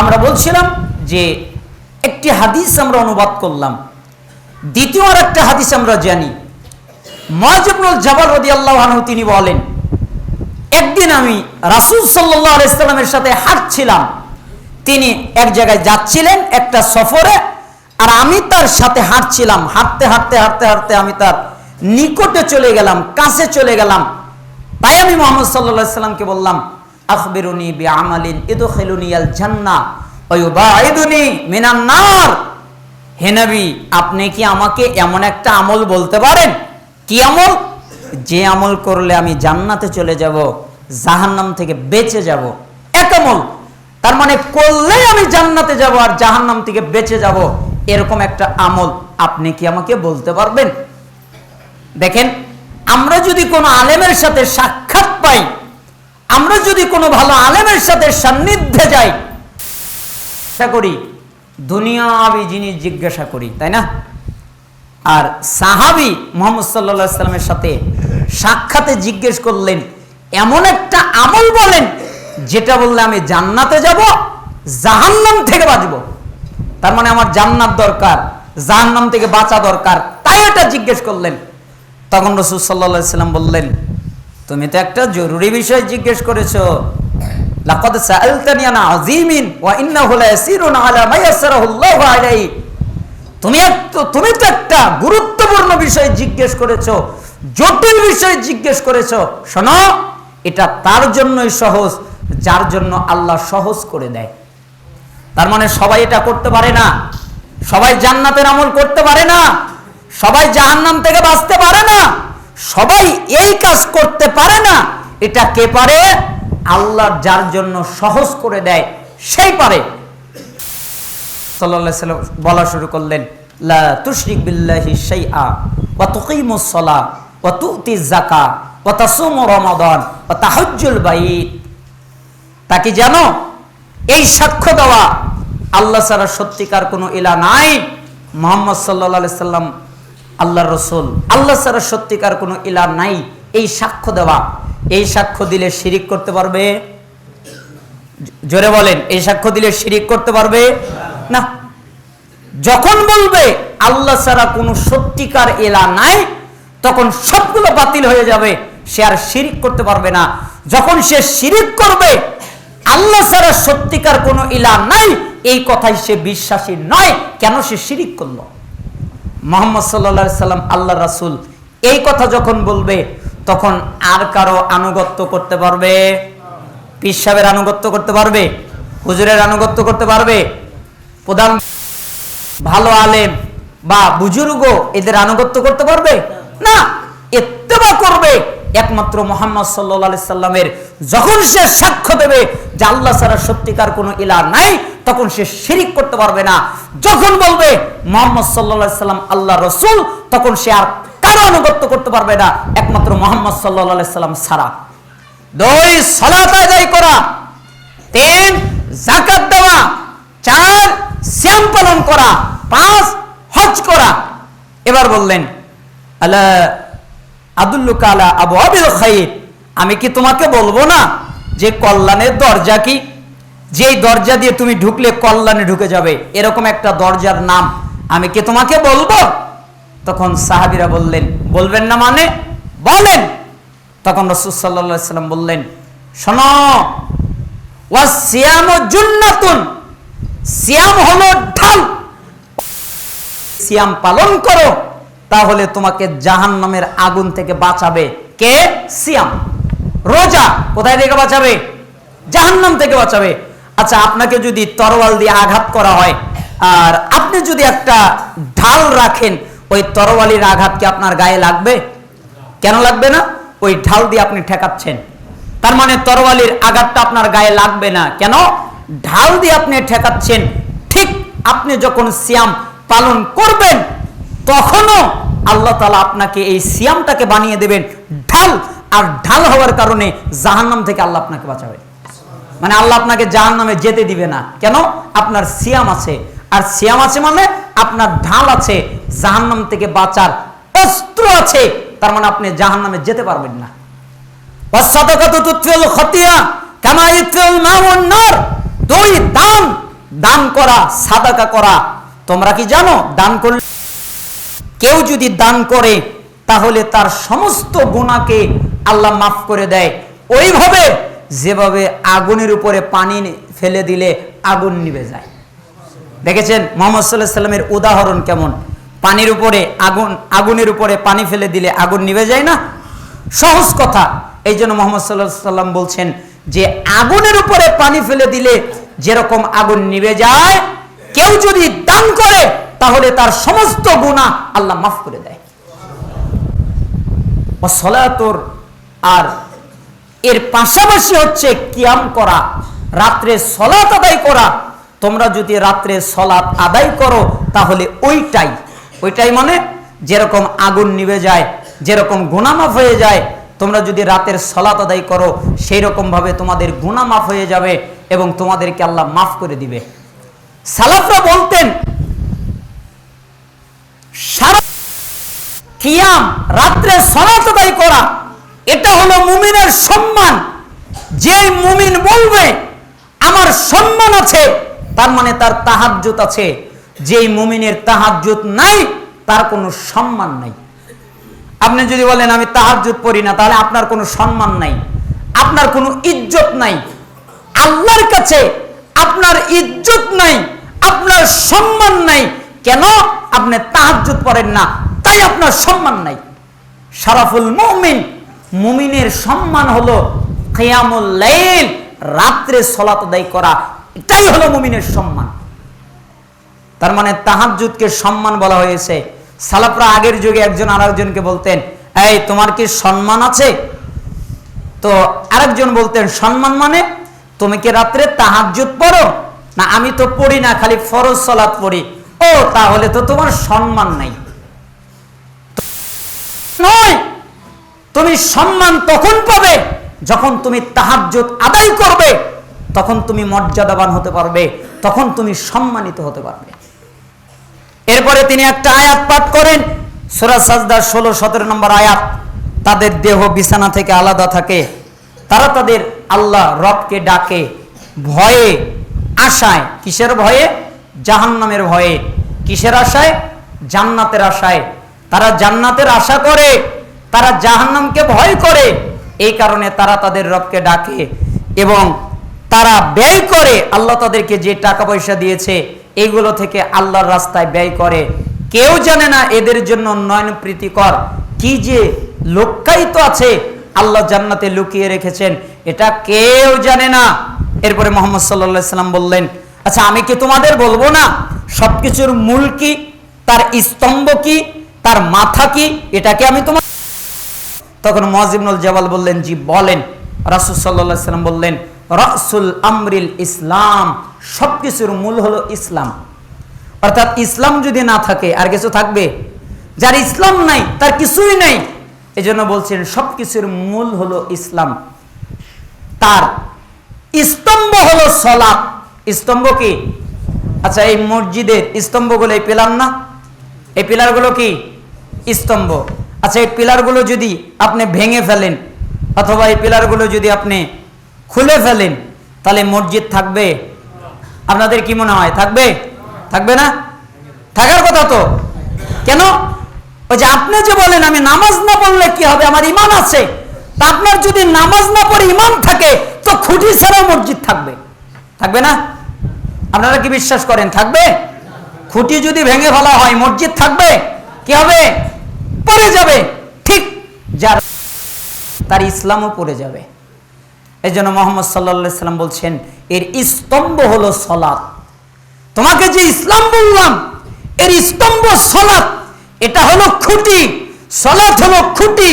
আমরা বলছিলাম যে একটি হাদিস আমরা অনুবাদ করলাম। দ্বিতীয় আর একটা হাদিস আমরা জানি। মহাজবনুল জবাল রদি আল্লাহ আনহু তিনি বলেন, একদিন আমি রাসুল সাল্লাহ আলাইস্লামের সাথে হাঁটছিলাম। তিনি এক জায়গায় যাচ্ছিলেন, একটা সফরে, আর আমি তার সাথে হাঁটছিলাম। হাঁটতে হাঁটতে হাঁটতে হাঁটতে আমি তার নিকটে চলে গেলাম, কাছে চলে গেলাম। তাই আমি মোহাম্মদ সাল্লাহ সাল্লামকে বললাম আখবিরুনি বি আমালিন ইদু খেলুনি আল জান্না ওয়ুবাইদুনি মিনান নার হে নবী, আপনি কি আমাকে এমন একটা আমল বলতে পারেন? কি আমল? যে আমল করলে আমি জান্নাতে চলে যাব, জাহান্নাম থেকে বেঁচে যাব। এক আমল। তার মানে করলেই আমি জান্নাতে যাব আর জাহান্নাম থেকে বেঁচে যাব। এরকম একটা আমল আপনি কি আমাকে বলতে পারবেন? দেখেন, আমরা যদি কোনো আলেমের সাথে সাক্ষাৎ পাই আমরা যদি কোনো ভালো আলেমের সাথে সান্নিধ্যে যাই জিজ্ঞাসা করি দুনিয়াবি জিনিস জিজ্ঞাসা করি, তাই না? আর সাহাবি মোহাম্মদ সাল্লা সাল্লামের সাথে সাক্ষাতে জিজ্ঞেস করলেন, এমন একটা আমল বলেন, যেটা বললে আমি জান্নাতে যাব, জাহান্নাম থেকে বাঁচব। তার মানে আমার জান্নাত দরকার, জাহান্নাম থেকে বাঁচা দরকার, তাই এটা জিজ্ঞেস করলেন। তখন রসুল সাল্লা সাল্লাম বললেন তুমি তো একটা জরুরি বিষয় জিজ্ঞেস করেছ। লাকাদ সাআলতানি আন আযীমিন ওয়া ইন্নাহু লায়াসিরুন আলা মা ইয়াসসারাহুল্লাহু আলাইহি। তুমি তো তুমি তো একটা গুরুত্বপূর্ণ বিষয় জিজ্ঞেস করেছ, জটিল বিষয় জিজ্ঞেস করেছ। শোনো, এটা তার জন্যই সহজ, যার জন্য আল্লাহ সহজ করে দেয়। তার মানে সবাই এটা করতে পারে না। সবাই জান্নাতের আমল করতে পারে না। সবাই জাহান্নাম থেকে বাঁচতে পারে না। সবাই এই কাজ করতে পারে না, এটা কে পারে? আল্লাহ যার জন্য সহজ করে দেয়, সেই পারে। আলাইহি সাল্লাম বলা শুরু করলেন, লা তুশরিক বিল্লাহি শাইআ ওয়া তুকিমুস ওয়া ওয়া তাসুমু রমাদান ওয়া তাহাজ্জুল বাইত। তাকে জানো? এই সাক্ষ্য দেওয়া আল্লাহ ছাড়া সত্যিকার কোনো ইলা নাই। মোহাম্মদ সাল্লাহ সাল্লাম আল্লাহ রসুল। আল্লাহ ছাড়া সত্যিকার কোনো ইলা নাই। এই সাক্ষ্য দেওয়া। এই সাক্ষ্য দিলে শিরিক করতে পারবে? জোরে বলেন, এই সাক্ষ্য দিলে শিরিক করতে পারবে? না। যখন বলবে আল্লাহ ছাড়া কোনো সত্যিকার এলা নাই, তখন সবগুলো বাতিল হয়ে যাবে। সে আর শিরিক করতে পারবে না। যখন সে শিরিক করবে, আল্লাহ ছাড়া সত্যিকার কোনো ইলা নাই, এই কথাই সে বিশ্বাসী নয়। কেন সে শিরিক করল? মোহাম্মদ সাল্লা সাল্লাম আল্লাহ রাসুল, এই কথা যখন বলবে, তখন আর কারও আনুগত্য করতে পারবে? পীর সাহেবের আনুগত্য করতে পারবে? হুজুরের আনুগত্য করতে পারবে? প্রধান ভালো আলেম বা বুজুর্গ এদের আনুগত্য করতে পারবে? না এত্তেবা করবে। একমাত্র মোহাম্মদ সাল্লা সাল্লামের যখন সে সাক্ষ্য দেবে যে আল্লাহ ছাড়া সত্যিকার কোনো ইলা নাই তখন সে শিরিক করতে পারবে না। যখন বলবে মোহাম্মদ সাল্লা সাল্লাম আল্লাহ রসুল, তখন সে আর কারও আনুগত্য করতে পারবে না, একমাত্র মোহাম্মদ সাল্লা সাল্লাম ছাড়া। দুই, সলাত আদায় করা। তিন জাকাত দেওয়া। চার শ্যাম পালন করা। পাঁচ, হজ করা। এবার বললেন, আলা আবু আবিল আমি কি তোমাকে বলব না যে কল্যাণের দরজা কি যেই দরজা দিয়ে তুমি ঢুকলে কল্যাণে ঢুকে যাবে, এরকম একটা দরজার নাম আমি কি তোমাকে বলব? তখন সাহাবিরা বললেন, বলবেন না মানে? বলেন। তখন রসুল সাল্লা সাল্লাম বললেন, শোনো সিয়াম জুন্নাতুন, সিয়াম হলো ঢাল। সিয়াম পালন করো, তাহলে তোমাকে জাহান্নামের আগুন থেকে বাঁচাবে। কে? সিয়াম। রোজা কোথায় থেকে বাঁচাবে? জাহান্নাম থেকে বাঁচাবে। আচ্ছা আপনাকে যদি তরোয়াল দিয়ে আঘাত করা হয়, আর আপনি যদি একটা ঢাল রাখেন, ওই তরোয়ালির আঘাত কি আপনার গায়ে লাগবে? কেন লাগবে না? ওই ঢাল দিয়ে আপনি ঠেকাচ্ছেন। তার মানে তরোয়ালির আঘাতটা আপনার গায়ে লাগবে না। কেন? ঢাল দিয়ে আপনি ঠেকাচ্ছেন। ঠিক আপনি যখন সিয়াম পালন করবেন, তখনও আল্লাহ তালা আপনাকে এই সিয়ামটাকে বানিয়ে দেবেন। ঢাল, আর ঢাল হওয়ার কারণে জাহান্নাম থেকে আল্লাহ আপনাকে বাঁচাবে। মানে আল্লাহ আপনাকে জাহান নামে যেতে দিবে না। কেন? আপনার সিয়াম আছে। আর সিয়াম আছে মানে আপনার ঢাল আছে, জাহান্নাম থেকে বাঁচার অস্ত্র আছে। তার মানে আপনি জাহান নামে যেতে পারবেন না। দুই, দান। দান করা, সাদাকা করা। তোমরা কি জানো? দান করলে কেউ যদি দান করে, তাহলে তার সমস্ত গুণাকে আল্লাহ মাফ করে দেয়। ওইভাবে যেভাবে আগুনের উপরে পানি ফেলে দিলে আগুন নিভে যায়। দেখেছেন? মোহাম্মদ সাল্লাহ সাল্লামের উদাহরণ কেমন? পানির উপরে আগুন, আগুনের উপরে পানি ফেলে দিলে আগুন নিভে যায় না? সহজ কথা। এই জন্য মোহাম্মদ সাল্লাহ সাল্লাম বলছেন যে, আগুনের উপরে পানি ফেলে দিলে যেরকম আগুন নিভে যায়, কেউ যদি দান করে, তাহলে তার সমস্ত গুণা আল্লাহ মাফ করে দেয়। আর এর পাশাপাশি হচ্ছে কিয়াম করা, রাত্রে সলাত আদায় করা। তোমরা যদি রাত্রে সলাত আদায় করো, তাহলে ওইটাই ওইটাই মানে যেরকম আগুন নিভে যায়, যেরকম গুণামাফ হয়ে যায়, তোমরা যদি রাতের সলাত আদায় করো সেই রকম ভাবে তোমাদের গুণামাফ হয়ে যাবে এবং তোমাদেরকে আল্লাহ মাফ করে দিবে। সালাফরা বলতেন, সারা কিয়াম, রাত্রে সলাত আদায় করা এটা হলো মুমিনের সম্মান। যে মুমিন বলবে, আমার সম্মান আছে। তার মানে তার তাহাজ্জুত আছে। যেই মুমিনের তাহাজ্জুত নাই, তার কোনো সম্মান নাই। আপনি যদি বলেন, আমি তাহাজ্জুদ পড়ি না, তাহলে আপনার কোনো সম্মান নাই। আপনার কোনো ইজ্জত নাই। আল্লাহর কাছে আপনার ইজ্জত নাই, আপনার সম্মান নাই। কেন? আপনি তাহাজ্জুদ পড়েন না, তাই আপনার সম্মান নাই। সারাফুল মুমিন মুমিনের সম্মান হলো কিয়ামুল লাইল, রাত্রে সলাত আদায় করা। এটাই হলো মুমিনের সম্মান। তার মানে তাহাজ্জুদকে সম্মান বলা হয়েছে। সালাফরা আগের যুগে একজন আরেকজনকে বলতেন, এই, তোমার কি সম্মান আছে? তো আরেকজন বলতেন, সম্মান মানে? তুমি কি রাত্রে তাহাজ্জুদ পড়ো? না, আমি তো পড়ি না, খালি ফরজ সলাত পড়ি। ও, তাহলে তো তোমার সম্মান নাই। নয়! তুমি সম্মান তখন পাবে, যখন তুমি তাহাজ্জুদ আদায় করবে, তখন তুমি মর্যাদাবান হতে পারবে, তখন তুমি সম্মানিত হতে পারবে। এরপরে তিনি একটা আয়াত পাঠ করেন, সুরা সাজদার ষোলো, সতেরো নম্বর আয়াত। তাদের দেহ বিছানা থেকে আলাদা থাকে, তারা তাদের আল্লাহ রবকে ডাকে, ভয়ে, আশায়। কিসের ভয়ে? জাহান্নামের ভয়ে। কিসের আশায়? জান্নাতের আশায়। তারা জান্নাতের আশা করে তারা জাহান্নামকে ভয় করে। এই কারণে তারা তাদের রবকে ডাকে এবং তারা ব্যয় করে। আল্লাহ তাদেরকে যে টাকা পয়সা দিয়েছে এইগুলো থেকে আল্লাহর রাস্তায় ব্যয় করে। কেউ জানে না এদের জন্য নয়ন প্রীতিকর। কি যে লক্ষ্যায়িত আছে, আল্লাহ জান্নাতে লুকিয়ে রেখেছেন, এটা কেউ জানে না। এরপরে মোহাম্মদ সাল্লা সাল্লাম বললেন আচ্ছা আমি কি তোমাদের বলব না? সবকিছুর মূল কি? তার স্তম্ভ কি? তার মাথা কি? এটাকে আমি তোমার তখন মজিবনুল জবাল বললেন, জি, বলেন। রাসুল সাল্লাহ সাল্লাম বললেন, রাসুল আমরিল ইসলাম। সব কিছুর মূল হলো ইসলাম। অর্থাৎ ইসলাম যদি না থাকে, আর কিছু থাকবে? যার ইসলাম নাই, তার কিছুই নাই। এই জন্য বলছেন সব কিছুর মূল হলো ইসলাম। তার স্তম্ভ হলো সলাপ স্তম্ভ কি? আচ্ছা এই মসজিদের স্তম্ভগুলো এই পেলাম না? এই পিলারগুলো কি? স্তম্ভ। আচ্ছা এই পিলারগুলো যদি আপনি ভেঙে ফেলেন, অথবা এই পিলারগুলো যদি আপনি খুলে ফেলেন, তাহলে মসজিদ থাকবে? আপনাদের কি মনে হয়, থাকবে? থাকবে না? থাকার কথা তো। কেন? ওই যে আপনি যে বলেন, আমি নামাজ না পড়লে কি হবে? আমার ইমান আছে। তা আপনার যদি নামাজ না পড়ে ইমান থাকে, তো খুঁটি ছাড়াও মসজিদ থাকবে। থাকবে না? আপনারা কি বিশ্বাস করেন, থাকবে? খুঁটি যদি ভেঙে ফেলা হয়, মসজিদ থাকবে? কি হবে? পড়ে যাবে, ঠিক যার তার ইসলামও পড়ে যাবে। এই জন্য মোহাম্মদ সাল্লা সাল্লাম বলছেন, এর স্তম্ভ হলো সলাৎ। তোমাকে যে ইসলাম বললাম, এর স্তম্ভ সলাৎ। এটা হলো খুঁটি। সলাৎ হলো খুঁটি।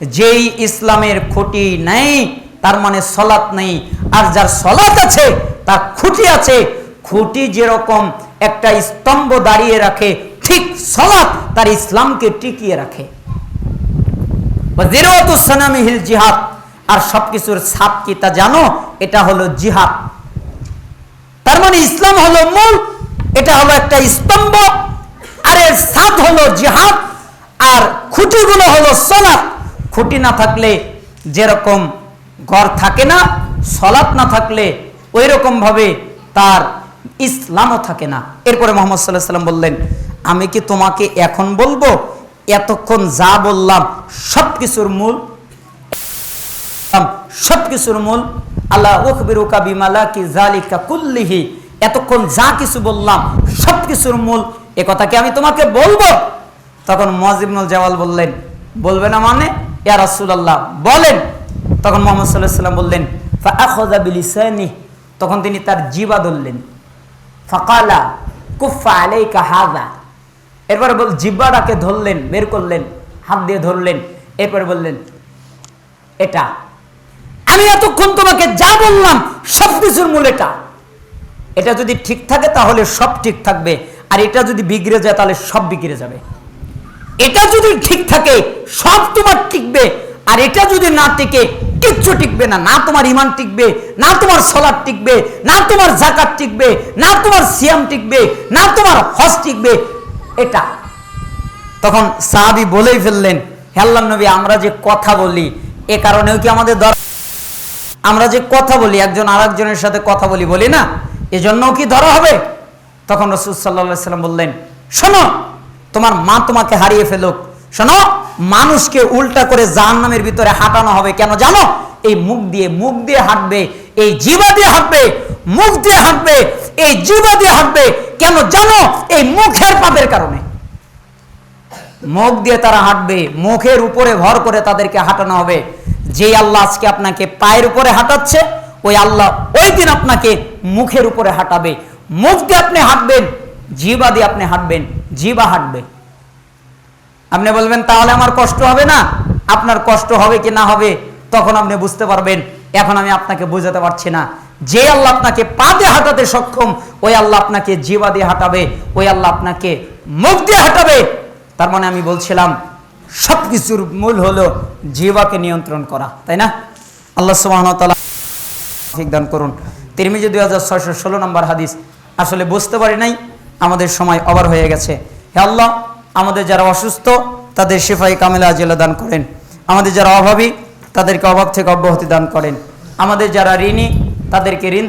যেই ইসলামের খুঁটি নেই, তার মানে সলাৎ নেই। আর যার সলাৎ আছে, তার খুঁটি আছে। খুঁটি যেরকম একটা স্তম্ভ দাঁড়িয়ে রাখে ঠিক সলাৎ তার ইসলামকে টিকিয়ে রাখে। সানামিহিল জিহাদ। আর সবকিছুর ছাপ কি তা জানো? এটা হলো জিহাদ। তার মানে ইসলাম হলো মূল, এটা হলো একটা স্তম্ভ, আর এর সাদ হলো জিহাদ, আর খুঁটিগুলো হলো সলাৎ। খুঁটি না থাকলে যেরকম ঘর থাকে না, সলাৎ না থাকলে ওই রকম ভাবে তার ইসলামও থাকে না। এরপরে মোহাম্মদ সাল্লাহ সাল্লাম বললেন আমি কি তোমাকে এখন বলব? এতক্ষণ যা বললাম সব কিছুর মূল সব কিছুর মূল। আল্লাহ উখবিরুকা বিমালা কি জালিকা কুল্লিহি। এতক্ষণ যা কিছু বললাম সব কিছুর মূল। এ কথা কি আমি তোমাকে বলব? তখন মজিবনুল জাওয়াল বললেন, বলবে না মানে? ইয়া রাসূলুল্লাহ, বলেন। তখন মোহাম্মদ সাল্লাহ সাল্লাম বললেন, ফাআখাযা বিলিসানি তখন তিনি তার জিবা ধরলেন। ফাকালা কুফা আলাইকা হাযা। এরপরে বল জিব্বাটাকে ধরলেন, বের করলেন, হাত দিয়ে ধরলেন, এরপরে বললেন, এটা। আমি এতক্ষণ তোমাকে যা বললাম সব কিছুর মূল এটা। এটা যদি ঠিক থাকে, তাহলে সব ঠিক থাকবে। আর এটা যদি বিগড়ে যায়, তাহলে সব বিগড়ে যাবে। এটা যদি ঠিক থাকে, সব তোমার টিকবে। আর এটা যদি না টিকে, কিচ্ছু টিকবে না। না তোমার ইমান টিকবে, না তোমার সলাদ টিকবে, না তোমার জাকাত টিকবে, না তোমার সিয়াম টিকবে, না তোমার হজ টিকবে এটা। তখন সাহাবি বলেই ফেললেন হেল্লাম নবী, আমরা যে কথা বলি, এ কারণেও কি আমাদের দর আমরা যে কথা বলি, একজন আর একজনের সাথে কথা বলি বলি না? এজন্যও কি ধরা হবে? তখন রসুল সাল্লা সাল্লাম বললেন, শোনো, তোমার মা তোমাকে হারিয়ে ফেলুক। শোনো, মানুষকে উল্টা করে জাহান নামের ভিতরে হাঁটানো হবে কেন জানো? এই মুখ দিয়ে মুখ দিয়ে হাঁটবে, এই জিবা দিয়ে হাঁটবে, মুখ দিয়ে হাঁটবে, এই জিবা দিয়ে হাঁটবে কেন জানো? এই মুখের পাপের কারণে। মুখ দিয়ে তারা হাঁটবে, মুখের উপরে ভর করে তাদেরকে হাঁটানো হবে। যে আল্লাহ আজকে আপনাকে পায়ের উপরে হাঁটাচ্ছে, ওই আল্লাহ ওই দিন আপনাকে মুখের উপরে হাঁটাবে। মুখ দিয়ে আপনি হাঁটবেন জিবা দিয়ে আপনি হাঁটবেন জিবা হাঁটবে। আপনি বলবেন, তাহলে আমার কষ্ট হবে না? আপনার কষ্ট হবে কি না হবে, তখন আপনি বুঝতে পারবেন। এখন আমি আপনাকে বোঝাতে পারছি না। যে আল্লাহ আপনাকে পাতে হাঁটাতে সক্ষম, ওই আল্লাহ আপনাকে জিবা দিয়ে হাঁটাবে, ওই আল্লাহ আপনাকে মুখ দিয়ে হাঁটাবে। তার মানে আমি বলছিলাম সব কিছুর মূল হলো জিবাকে নিয়ন্ত্রণ করা, তাই না? আল্লাহ সুবাহতালা দান করুন। তিরমিজি দুই হাজার ছয়শো ষোলো নম্বর হাদিস, আসলে বুঝতে পারি নাই, আমাদের সময় অবার হয়ে গেছে। হে আল্লাহ, আমাদের যারা অসুস্থ, তাদের শেফাই কামেলা আজিলা দান করেন। আমাদের যারা অভাবী, তাদেরকে অভাব থেকে অব্যাহতি দান করেন। আমাদের যারা ঋণী, তাদেরকে ঋণ থেকে